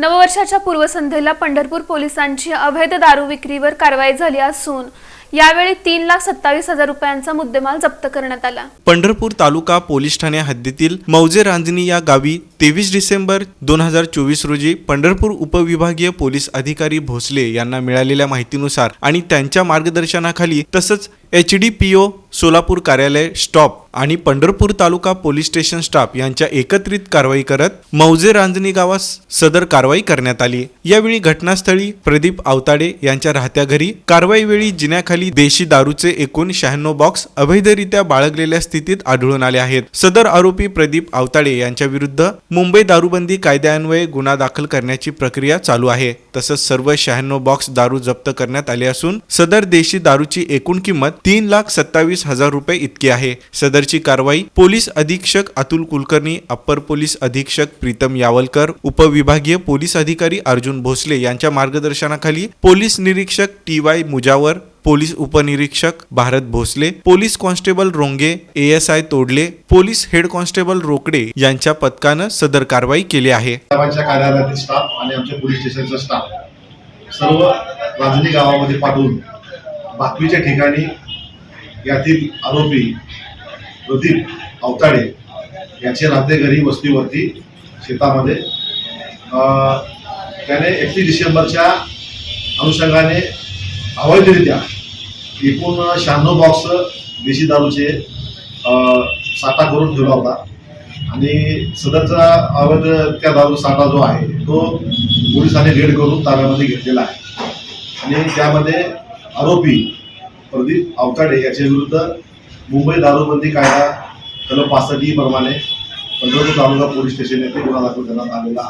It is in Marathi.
नववर्षाच्या पूर्वसंध्येला पंढरपूर पोलिसांची अवैध दारू विक्रीवर कारवाई झाली असून यावेळी तीन लाख सत्तावीस हजार रुपयांचा मुद्देमाल जप्त करण्यात आला. पंढरपूर तालुका पोलीस ठाणे हद्दीतील मौजे रांजणी या गावी तेवीस डिसेंबर दोन हजार चोवीस रोजी पंढरपूर उपविभागीय पोलीस अधिकारी भोसले यांना मिळालेल्या माहितीनुसार आणि त्यांच्या मार्गदर्शनाखाली तसंच H D P O Solapur कार्यालय स्टॉप आणि Pandharpur taluka police station staff यांच्या एकत्रित कारवाई करत मौजे रांजणी गावास सदर कारवाई करण्यात आली. यावेळी घटनास्थळी प्रदीप आवताडे यांच्या राहत्या घरी कारवाई वेळी जिन्याखाली देशी दारूचे एकूण शहाण्णव बॉक्स अवैधरित्या बाळगलेल्या स्थितीत आढळून आले आहेत. सदर आरोपी प्रदीप आवताडे यांच्या विरुद्ध मुंबई दारूबंदी कायद्यान्वये गुन्हा दाखल करण्याची प्रक्रिया चालू आहे. तसंच सर्व शहाण्णव बॉक्स दारू जप्त करण्यात आले असून सदर देशी दारूची एकूण किंमत तीन लाख सत्तावीस हजार रुपये इतकी आहे. सदरची कारवाई पोलीस अधीक्षक अतुल कुलकर्णी अप्पर पोलीस अधीक्षक प्रीतम यावलकर उपविभागीय पोलीस अधिकारी अर्जुन भोसले यांच्या मार्गदर्शनाखाली पोलीस निरीक्षक टी वाय मुजावर पोलीस उपनिरीक्षक Bharat Bhosale police constable Ronge ASI Todale police head constable Rokade यांच्या पथकानं सदर कारवाई केली आहे. कार्यालयातील स्टाफ आणि आमच्या पोलीस स्टेशनचा स्टाफ सर्व राजनी गावामध्ये पाठवून बातमीच्या ठिकाणी यातील आरोपी प्रदीप अवताडे याचे राहते घरी वस्तीवरती शेतामध्ये त्याने एकतीस डिसेंबरच्या अनुषंगाने अवैधरित्या. एकूण शहाण्णव बॉक्स देशी दारूचे साठा करून ठेवला होता. आणि सदरचा अवैध त्या दारू साठा जो आहे तो पोलिसांनी रेड करून ताब्यामध्ये घेतलेला आहे. आणि त्यामध्ये आरोपी प्रदीप अवताडे याच्या विरुद्ध मुंबई दारूबंदी कायदा कलम पासष्ट ई प्रमाणे पंढरपूर तालुका पोलीस स्टेशन येथे गुन्हा दाखल करण्यात आलेला आहे.